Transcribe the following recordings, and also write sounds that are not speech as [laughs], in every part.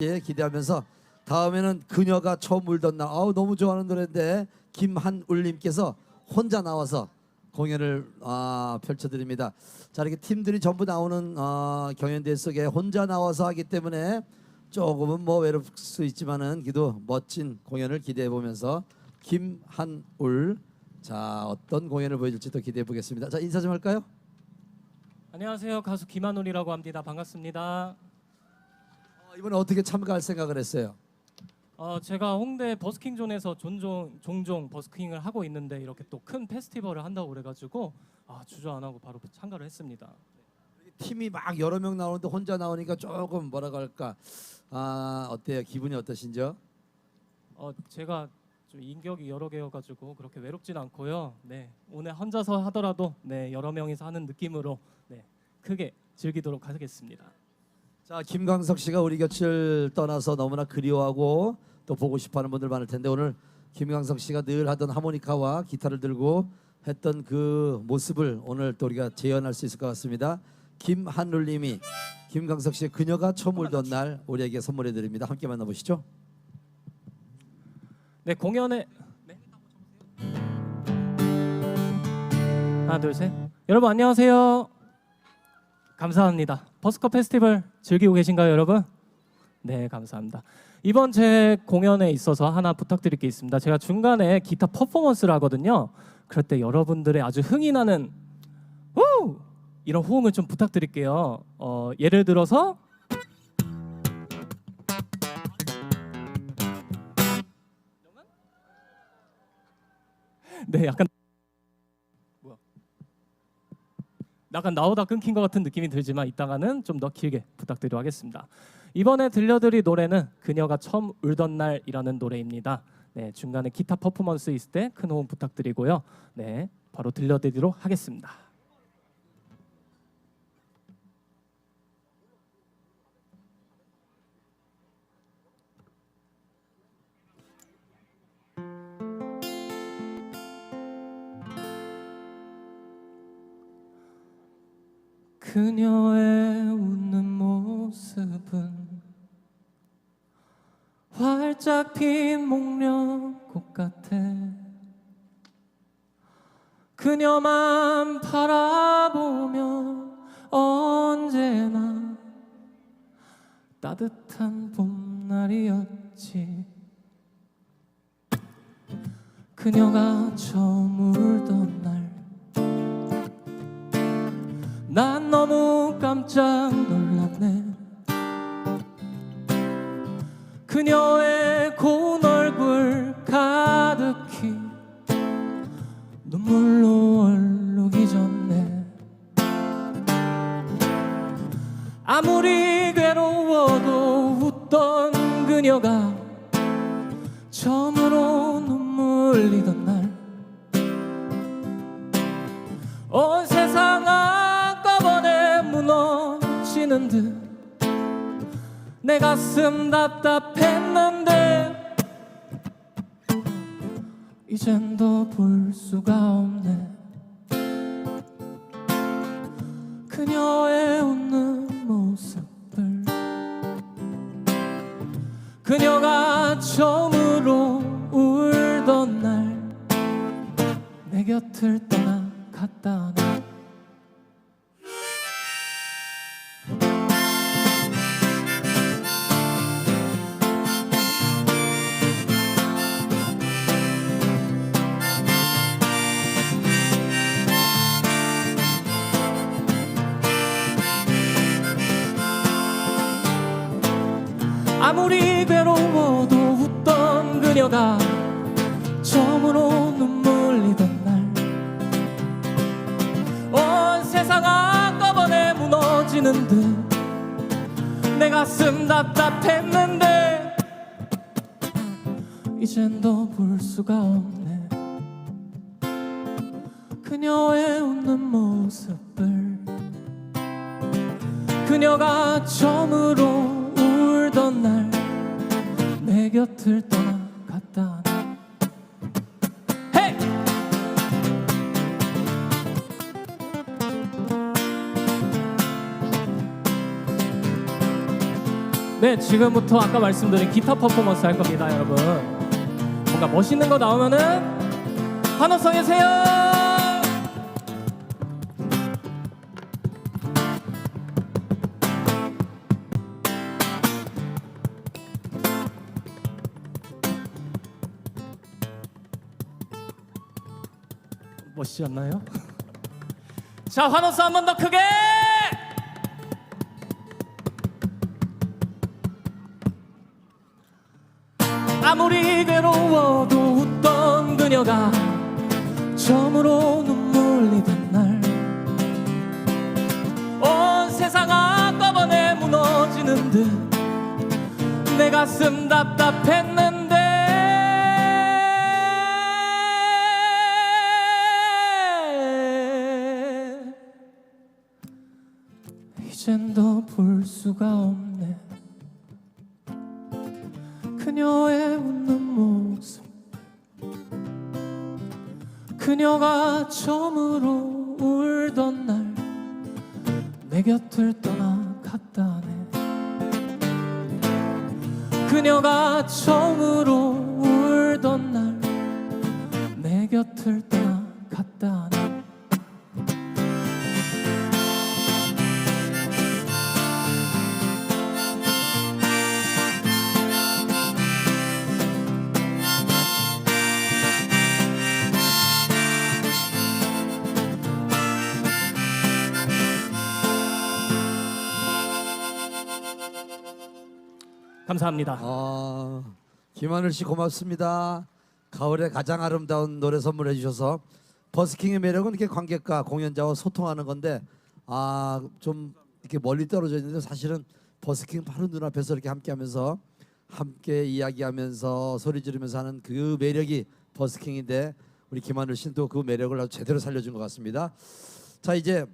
예, 기대하면서 다음에는 그녀가 처음 울던 날 아우 너무 좋아하는 노래인데 김한울님께서 혼자 나와서 공연을 아, 펼쳐드립니다. 자 이렇게 팀들이 전부 나오는 어, 경연대 속에 혼자 나와서 하기 때문에 조금은 뭐 외롭을 수 있지만은 그래도 멋진 공연을 기대해 보면서 김한울 자 어떤 공연을 보여줄지 또 기대해 보겠습니다. 자 인사 좀 할까요? 안녕하세요 가수 김한울이라고 합니다 반갑습니다 어, 이번에 어떻게 참가할 생각을 했어요? 어, 제가 홍대 버스킹 존에서 종종, 종종 버스킹을 하고 있는데 이렇게 또 큰 페스티벌을 한다고 그래가지고 아, 주저 안 하고 바로 참가를 했습니다. 팀이 막 여러 명 나오는데 혼자 나오니까 조금 뭐라 할까? 아 어때요? 기분이 어떠신지요? 어, 제가 좀 인격이 여러 개여가지고 그렇게 외롭진 않고요. 네 오늘 혼자서 하더라도 네 여러 명이서 하는 느낌으로 네 크게 즐기도록 하겠습니다 자 김광석 씨가 우리 곁을 떠나서 너무나 그리워하고 또 보고 싶어하는 분들 많을 텐데 오늘 김광석 씨가 늘 하던 하모니카와 기타를 들고 했던 그 모습을 오늘 또 우리가 재현할 수 있을 것 같습니다. 김한울님이 김광석 씨의 그녀가 처음 울던 날 우리에게 선물해 드립니다. 함께 만나보시죠. 네 공연에 네. 하나 둘 셋 여러분 안녕하세요 감사합니다 버스커 페스티벌 즐기고 계신가요 여러분? 네 감사합니다. 이번 제 공연에 있어서 하나 부탁드릴 게 있습니다. 제가 중간에 기타 퍼포먼스를 하거든요. 그럴 때 여러분들의 아주 흥이 나는 우! 이런 호응을 좀 부탁드릴게요. 어, 예를 들어서 네, 약간 뭐야? 약간 나오다 끊긴 것 같은 느낌이 들지만 이따가는 좀 더 길게 부탁드리도록 하겠습니다. 이번에 들려드릴 노래는 그녀가 처음 울던 날이라는 노래입니다. 네, 중간에 기타 퍼포먼스 있을 때 큰 호응 부탁드리고요. 네, 바로 들려드리도록 하겠습니다. 그녀의 웃는 모습은 활짝 핀 목련꽃 같아. 그녀만 바라보면 언제나 따뜻한 봄날이었지. 그녀가 처음 울던 날 난 너무 깜짝 놀랐네. 그녀의 고운 얼굴 가득히 눈물로 얼룩이 졌네. 아무리 괴로워도 웃던 그녀가 처음으로 눈물 흘리던 날. 온세 듯. 내 가슴 답답했는데 이젠 더 볼 수가 없네. 그녀의 웃는 모습을 그녀가 처음으로 울던 날 내 곁을 떠나갔다 나 그녀가 처음으로 눈물 흘리던 날. 온 세상 한꺼번에 무너지는 듯. 내 가슴 답답했는데 이젠 더 볼 수가 없네. 그녀의 웃는 모습을 그녀가 처음으로 울던 날. 내 곁을 떠나 네 네, 지금부터 아까 말씀드린 기타 퍼포먼스 할 겁니다, 여러분. 뭔가 멋있는 거 나오면은 환호 써 계세요. 멋있지 않나요? [laughs] 자, 환호수 한번 더 크게! 아무리 괴로워도 웃던 그녀가 처음으로 눈물 흘리던 날. 온 세상 한꺼번에 무너지는 듯 내 가슴 답답했는데. 이젠 더 볼 수가 없네 그녀가 처음으로 울던 날 내 곁을 떠나갔다네. 그녀가 처음으로 울던 날 내 곁을 감사합니다. 아, 김하늘 씨 고맙습니다. 가을에 가장 아름다운 노래 선물해 주셔서 버스킹의 매력은 이렇게 관객과 공연자와 소통하는 건데 아, 좀 이렇게 멀리 떨어져 있는데 사실은 버스킹 바로 눈앞에서 이렇게 함께 하면서 함께 이야기하면서 소리 지르면서 하는 그 매력이 버스킹인데 우리 김하늘 씨는 또 그 매력을 아주 제대로 살려준 것 같습니다. 자 이제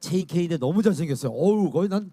체인 케인데 너무 잘생겼어요. 어우 거의 난